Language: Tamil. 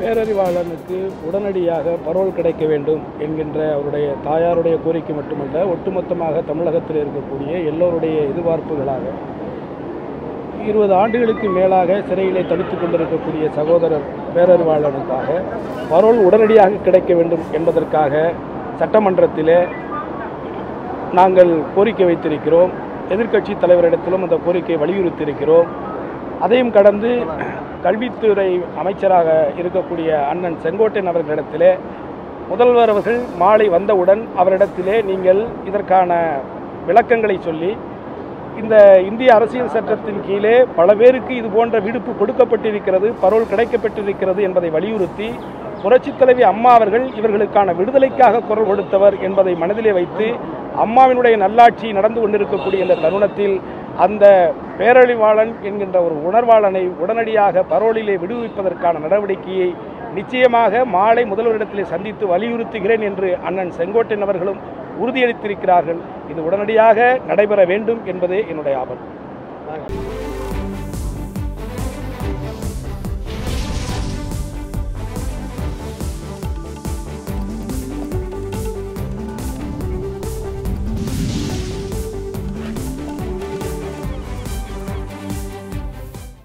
பேரறிவாளனுக்கு உடனடியாக பரோல் கிடைக்க வேண்டும் என்கின்ற அவருடைய தாயாருடைய கோரிக்கை மட்டுமல்ல ஒட்டுமொத்தமாக தமிழகத்தில் இருக்கக்கூடிய எல்லோருடைய எதிர்பார்ப்புகளாக இருபது ஆண்டுகளுக்கு மேலாக சிறையிலே தடுத்து கொண்டிருக்கக்கூடிய சகோதரர் பேரறிவாளனுக்காக பரோல் உடனடியாக கிடைக்க வேண்டும் என்பதற்காக சட்டமன்றத்திலே நாங்கள் கோரிக்கை வைத்திருக்கிறோம். எதிர்க்கட்சி தலைவரிடத்திலும் அந்த கோரிக்கையை வலியுறுத்தியிருக்கிறோம். அதையும் கடந்து கல்வித்துறை அமைச்சராக இருக்கக்கூடிய அண்ணன் செங்கோட்டையன் அவர்களிடத்திலே முதல்வர் அவர்கள் மாலை வந்தவுடன் அவரிடத்திலே நீங்கள் இதற்கான விளக்கங்களை சொல்லி இந்த இந்திய அரசியல் சட்டத்தின் கீழே பல பேருக்கு இது போன்ற விடுப்பு கொடுக்கப்பட்டிருக்கிறது பரோல் கிடைக்கப்பட்டிருக்கிறது என்பதை வலியுறுத்தி புரட்சித் தலைவி அம்மா அவர்கள் இவர்களுக்கான விடுதலைக்காக குரல் கொடுத்தவர் என்பதை மனதிலே வைத்து அம்மாவினுடைய நல்லாட்சி நடந்து கொண்டிருக்கக்கூடிய இந்த தருணத்தில் அந்த பேரழிவாளன் என்கின்ற ஒரு உணர்வாளனை உடனடியாக பரோலிலே விடுவிப்பதற்கான நடவடிக்கையை நிச்சயமாக மாலை முதல்வரிடத்திலே சந்தித்து வலியுறுத்துகிறேன் என்று அண்ணன் செங்கோட்டையன் அவர்களும் உறுதியளித்திருக்கிறார்கள். இது உடனடியாக நடைபெற வேண்டும் என்பதே என்னுடைய ஆபத்து.